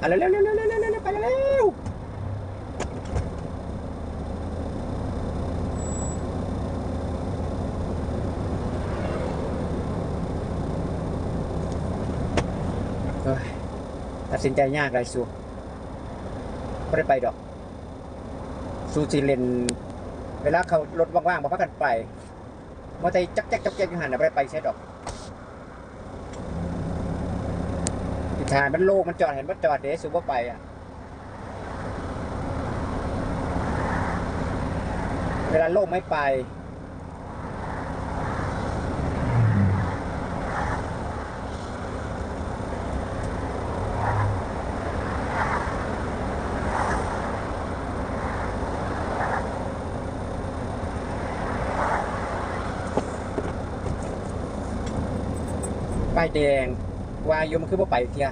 อะเร็วเร็วเร็วเร็วเร็วเร็วเร็วไปเร็วเฮ้ยตัดสินใจยากเลยสูไม่ได้ไปดอก สูซีเลนเวลาเขารถว่างๆมาพักกันไปมอเตอร์จักจักจักจักยู่หันน่ะไม่ได้ไปใช่ดอก ทิศทามันโล่งมันจอดเห็นมันจอดเดสูว่าไปอะ เวลาโล่งไม่ไปป้ายแดง วาอยุมันคือว่าไปเทีย